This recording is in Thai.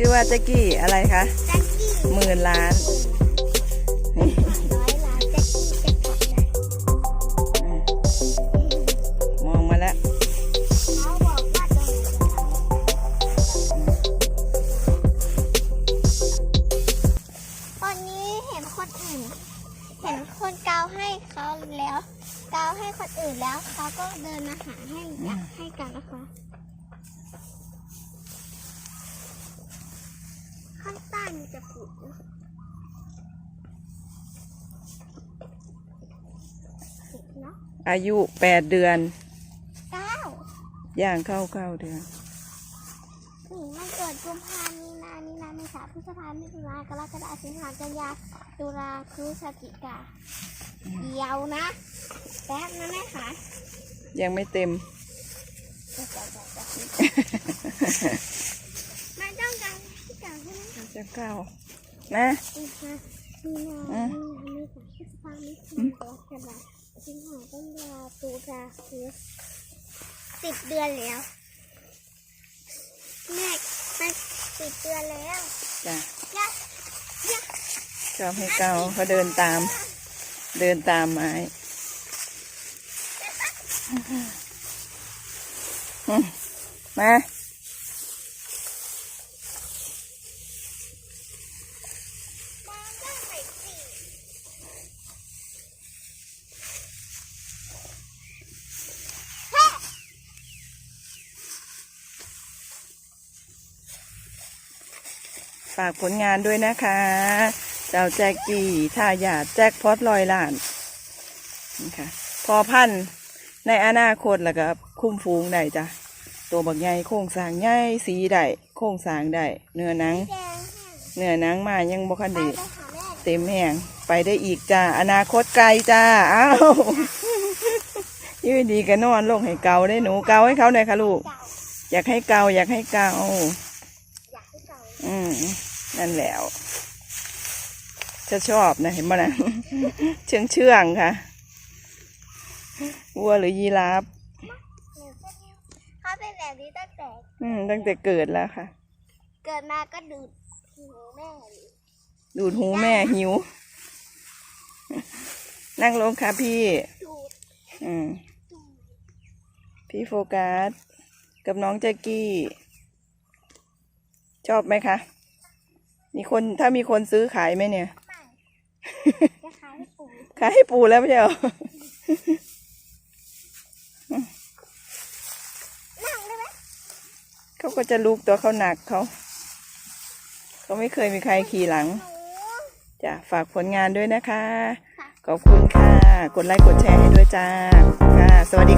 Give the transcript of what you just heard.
ชื่อว่าแจ็กกี้อะไรคะแจ็คกี้หมื่นล้านร้อยล้านแจ็คกี้แจ็คพอตนะอืมมองมาแล้วเขาบอกว่าตรงไหนจะทำตอนนี้เห็นคนอื่น เห็นคนเกาให้เขาแล้ว เกาให้คนอื่นแล้วเขาก็เดินมาหาให้อยากให้กันนะคะ ข้างใต้มันจะผุนะผุเนาะ อายุแปดเดือน เก้าย่างเข้าเก้าเดือนถึงมันเกิดกุมภามีนามีนาเมษาพฤษภามิถุนากรกฎาสิงหากันยาตุลาพฤศจิกาเดียวนะ แป๊บนะแม่ค่ะยังไม่เต็ม เดี๋ยวๆๆๆมันต้องการที่เก่าใช่ไหมจะเก้านะกุมภามีนาอะมีนาเมษาพฤษภามิถุนากรกฎา สิงหากันยาตุลาพฤศสิบเดือนแล้วแม่มันสิบเดือนแล้วจ้ะยะยะชอบให้เก้าเขาเดินตาม เดินตามไม้อืมมามาได้ไหมสิเฮ้ ฝากผลงานด้วยนะคะ เจ้าแจ็กกี้ท่าหยาดแจ็คพอตลอยล้านนี่ค่ะพอพันในอนาคตแล้วก็คุ้มฟูงได้จ้ะ ตัวบักใหญ่โค้งสางใหญ่สีได้โค้งสางได้เนื้อหนัง เนื้อหนังมายังบ่คันดีเต็มแห้งไปได้อีกจ้าอนาคตไกลจ้าอ้าวยืดดีกันนอนลงให้เกาได้หนูเกาให้เขาหน่อยค่ะลูก อยากให้เกาอยากให้เกาอืม นั่นแล้ว จะชอบนะเห็นบ่นะเชื่องเชื่องๆค่ะ วัวหรือยีราฟเร็วก็เร็วเขาเป็นแบบนี้ตั้งแต่ อืม ตั้งแต่เกิดแล้วค่ะ เกิดมาก็ดูดหูแม่เลยดูดหูแม่หิว นั่งลงค่ะพี่ดูดอืมดูดพี่โฟกัส กับน้องแจ็กกี้ ชอบไหมคะ มีคนถ้ามีคนซื้อขายไหมเนี่ยไม่จะขายให้ปู่ขายให้ปูแล้วไม่ใช่เหรอนั่งได้ไหมเขาก็จะลุกตัวเขาหนักเขาเขาไม่เคยมีใครขี่หลังหนูจ้ะฝากผลงานด้วยนะคะค่ะขอบคุณค่ะ กดไลค์กดแชร์ให้ด้วยจ้าค่ะ สวัสดีค่ะ